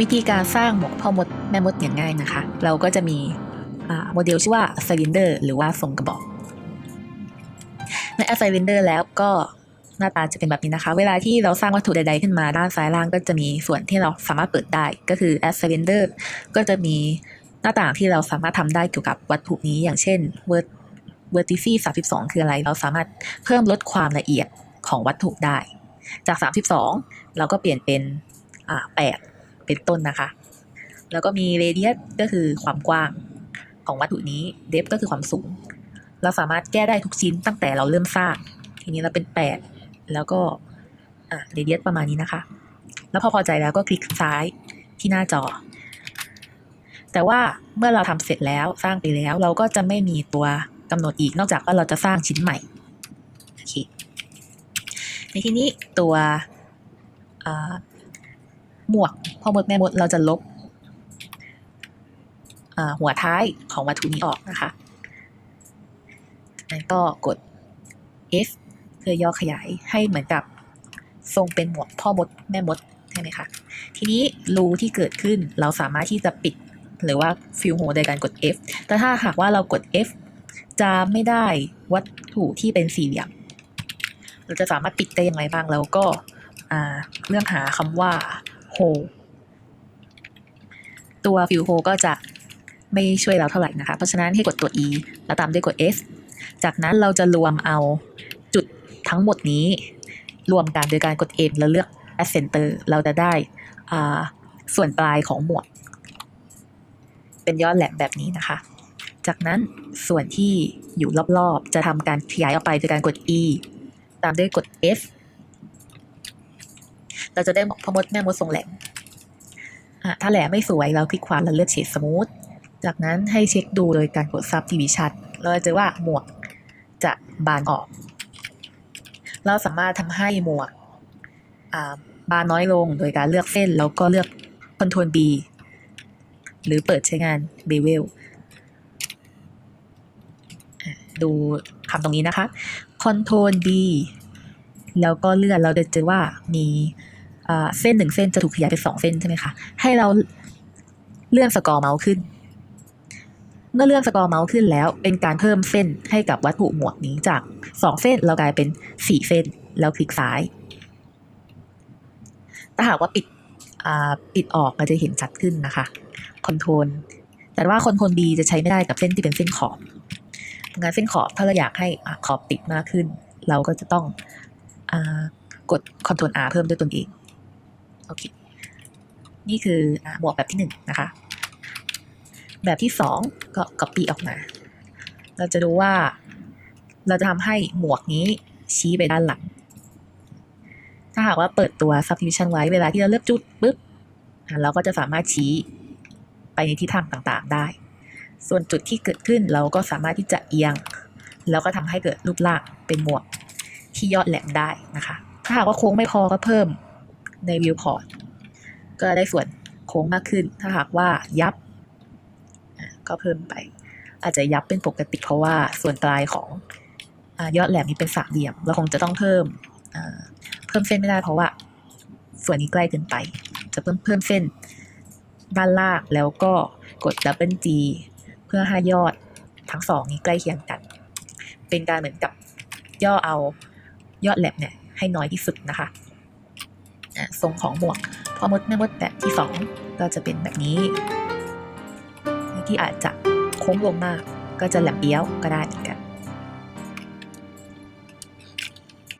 วิธีการสร้างหมกพ่อมดแม่มดอย่างง่ายนะคะ เราก็จะมีโมเดลชื่อว่าไซลินเดอร์หรือว่าทรงกระบอกในไซลินเดอร์แล้วก็หน้าตาจะเป็นแบบนี้นะคะ เวลาที่เราสร้างวัตถุใด ๆ ขึ้นมาด้านซ้ายล่างก็จะมีส่วนที่เราสามารถเปิดได้ ก็คือ as cylinder ก็จะมีหน้าต่างที่เราสามารถทำได้เกี่ยวกับวัตถุนี้ อย่างเช่น vert vertice 32 คืออะไร เราสามารถเพิ่มลดความละเอียดของวัตถุได้ จาก 32 เราก็เปลี่ยนเป็นอ่า8 เป็นต้นนะคะ แล้วก็มี radius ก็คือความกว้างของวัตถุนี้ depth ก็คือความสูง เราสามารถแก้ได้ทุกชิ้นตั้งแต่เราเริ่มสร้าง ทีนี้เราเป็น 8 แล้วก็อ่า radius ประมาณนี้นะคะ แล้วพอพอใจแล้วก็คลิกซ้ายที่หน้าจอ แต่ว่าเมื่อเราทำเสร็จแล้วสร้างไปแล้ว เราก็จะไม่มีตัวกำหนดอีกนอกจากว่าเราจะสร้างชิ้นใหม่โอเคในที่นี้ตัว หมวกพ่อมดแม่มดเราจะลบหัวท้ายของวัตถุนี้ออกนะคะจากนั้นก็กด F เพื่อย่อขยายให้เหมือนกับทรงเป็นหมวกพ่อมดแม่มดใช่ไหมคะ ทีนี้รูที่เกิดขึ้นเราสามารถที่จะปิดหรือว่าฟิลโฮโดยการกด F แต่ถ้าหากว่าเรากด F จะไม่ได้วัตถุที่เป็นสี่เหลี่ยม เราจะสามารถปิดได้อย่างไรบ้างแล้วก็เรื่องหาคำว่า hole ตัวฟิลโฮก็จะไม่ช่วยเราเท่าไหร่นะคะ เพราะฉะนั้นให้กดตัว E แล้วตามด้วยกด S จากนั้นเราจะรวมเอาจุดทั้งหมดนี้ รวมกันโดยการกด M แล้วเลือก Add Center เราจะได้ส่วนปลายของหมวก เป็นยอดแหลมแบบนี้นะคะ จากนั้นส่วนที่อยู่รอบๆ จะทำการขยายออกไปโดยการกด E ตามด้วยกด F เราจะได้พอมดแม่มดทรงแหลมอะถ้าแหลมไม่สวยเราคลิกขวาแล้วเลือกเฉดสมูทจากนั้นให้เช็คดูโดยการกด Subdivision เราจะเจอว่าหมวกจะบานออก เราสามารถทำให้หมวกบานน้อยลงโดยการเลือกเส้นแล้วก็เลือก Ctrl B หรือเปิดใช้งาน Bevel อะดูคำตรงนี้นะคะ Ctrl B แล้วก็เลื่อนเราจะเจอว่ามี เส้นหนึ่งเส้นจะถูกขยายเป็นสองเส้นใช่ไหมคะ ให้เราเลื่อนสกอร์เมาส์ขึ้น เมื่อเลื่อนสกอร์เมาส์ขึ้นแล้ว เป็นการเพิ่มเส้นให้กับวัตถุหมวกนี้จากสองเส้นเรากลายเป็นสี่เส้น แล้วคลิกซ้าย ถ้าหากว่าปิดปิดออกเราจะเห็นชัดขึ้นนะคะคอนโทรลแต่ว่าคอนโทรล B จะใช้ไม่ได้กับเส้นที่เป็นเส้นขอบงานเส้นขอบถ้าเราอยากให้ขอบติดมากขึ้น เราก็จะต้องอกด Ctrl R เพิ่มด้วยตนเอง โอเค นี่คืออ่าหมวกแบบที่หนึ่งนะคะ แบบที่สองก็ Copy ออกมา เราจะดูว่า เราจะทำให้หมวกนี้ชี้ไปด้านหลัง ถ้าหากว่าเปิดตัว subdivision ไว้เวลาที่เราเลือกจุดปุ๊บเราก็จะสามารถชี้ไปในทิศทางต่างๆได้ ส่วนจุดที่เกิดขึ้นเราก็สามารถที่จะเอียง แล้วก็ทำให้เกิดรูปร่างเป็นหมวกที่ยอดแหลมได้นะคะ ถ้าหากว่าโค้งไม่พอก็เพิ่ม ใน viewport ก็ได้ส่วนโค้งมากขึ้น ถ้าหากว่ายับ ก็เพิ่มไป อาจจะยับเป็นปกติเพราะว่าส่วนปลายของอยอดแหลมนี้เป็นสามเหลี่ยม เราคงจะต้องเพิ่มเพิ่มเส้นไม่ได้เพราะว่า ส่วนนี้ใกล้เกินไป จะเพิ่มเพิ่มเส้นด้านล่างแล้วก็กด Double G เพื่อให้ยอดทั้งสองนี้ใกล้เคียงกัน เป็นการเหมือนกับย่อเอายอดแหลมเนี่ยให้น้อยที่สุดนะคะะทรงของหมวกพอมดแม่มดแบบที่สองก็จะเป็นแบบนี้ ที่อาจจะโค้งลงมากก็จะแหลมเบี้ยวก็ได้เหมือนกัน